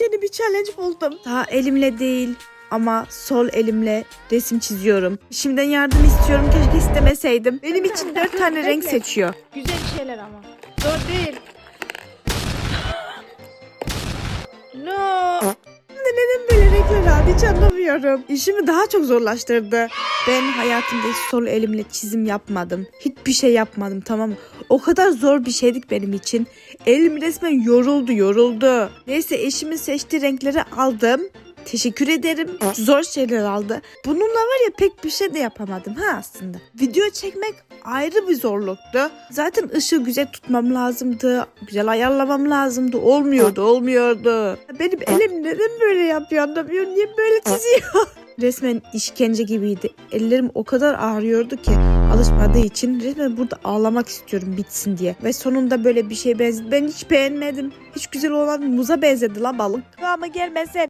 Yeni bir challenge buldum. Daha elimle değil ama sol elimle resim çiziyorum. Şimdiden yardım istiyorum. Keşke istemeseydim. Benim için dört tane renk seçiyor. Güzel şeyler ama. Zor değil. No. Neden böyle renkler abi hiç anlamıyorum. İşimi daha çok zorlaştırdı. Ben hayatımda hiç sol elimle çizim yapmadım. Hiçbir şey yapmadım tamam mı? O kadar zor bir şeydik benim için. Elim resmen yoruldu yoruldu. Neyse eşimin seçtiği renkleri aldım. Teşekkür ederim. Zor şeyler aldı. Bununla var ya pek bir şey de yapamadım ha aslında. Video çekmek ayrı bir zorluktu. Zaten ışığı güzel tutmam lazımdı. Güzel ayarlamam lazımdı. Olmuyordu, olmuyordu. Benim elim neden böyle yapıyor anlamıyorum. Niye böyle çiziyor? Resmen işkence gibiydi. Ellerim o kadar ağrıyordu ki alışmadığı için resmen burada ağlamak istiyorum bitsin diye. Ve sonunda böyle bir şey benzedi. Ben hiç beğenmedim. Hiç güzel olan muza benzedi lan balık. Ama gelmese